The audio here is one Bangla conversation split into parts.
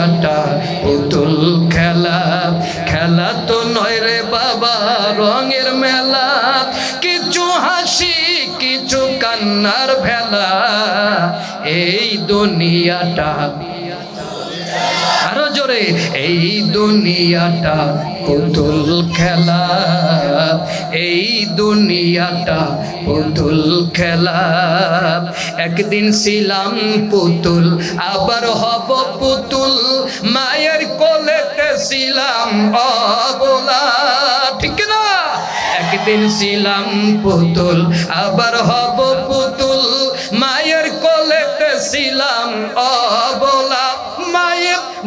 দুনিয়াটা পুতুল খেলা। খেলা তো নয় রে বাবা, রঙের মেলা। কিছু হাসি, কিছু কান্নার ভেলা। এই দুনিয়াটা আরও জোরে এই দুনিয়াটা পুতুল খেলা। এই দুনিয়াটা পুতুল খেলা। একদিন ছিলাম পুতুল, আবার হব পুতুল। মায়ের কোলেতে ছিলাম অবলা ঠিক না একদিন ছিলাম পুতুল, আবার হব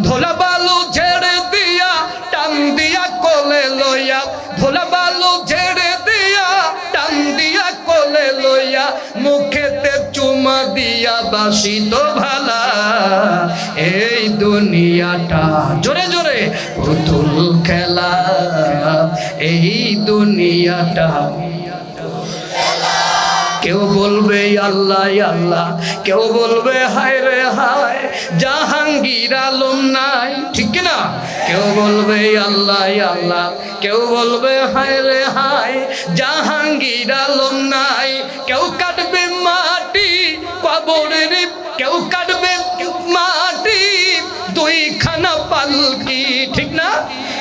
ধোলা বালু ঝেড়ে দিয়া, টান দিয়া কোলে লইয়া। ধোলা বালু ঝেড়ে দিয়া, টান দিয়া কোলে লইয়া। মুখেতে চুমা দিয়া বাসি তো ভালা। এই দুনিয়াটা জোরে জোরে পুতুল খেলা। এই দুনিয়াটা কেউ বলবে আল্লাহ আল্লাহ। কেউ বলবে হায় রে হায় জাহাঙ্গীর আলম নাই। ঠিক না কেউ বলবে আল্লাহ আল্লাহ। কেউ বলবে হায় রে হায়, জাহাঙ্গীর আলম নাই। কেউ কাটবে মাটি কবরের কেউ কাটবে মাটি। দুই খানা পালকি, ঠিক না?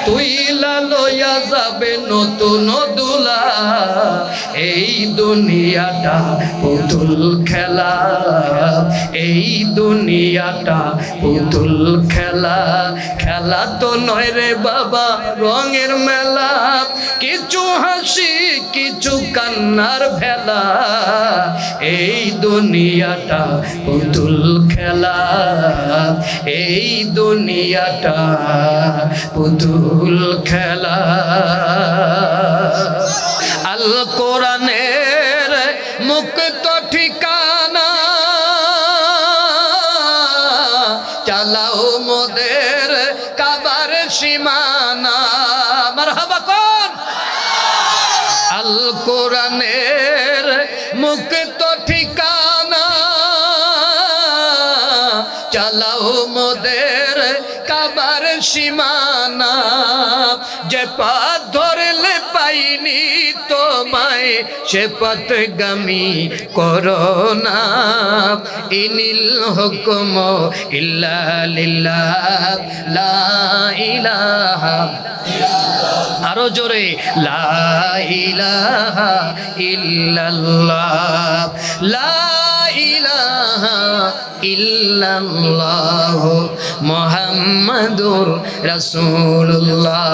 তুই লইয়া যাবে নতুন দুলা। এই দুনিয়াটা পুতুল খেলা। এই দুনিয়াটা পুতুল খেলা। খেলা তো নয় রে বাবা, রঙের মেলা। কিছু হাসি, কিছু কান্নার ভেলা। এই দুনিয়াটা পুতুল খেলা। এই দুনিয়াটা পুতুল খেলা। আল কোরআনের চালাও মোদের কাবার সীমানা। মারহাবা কোন? আল কোরআনের মুক্ত ঠিকানা। চালাও মোদের কাবার সীমানা। যে পথ ধরলে পাইনি তোমায়, সে পথ গামি করোনা। ইনিল হুকুম ইল্লা লিল্লাহ, লা ইলাহা আরও জোরে, লা ইলাহা ইল্লাল্লাহ, লা ইলাহা ইল্লাল্লাহ, মুহাম্মাদুর রাসূলুল্লাহ।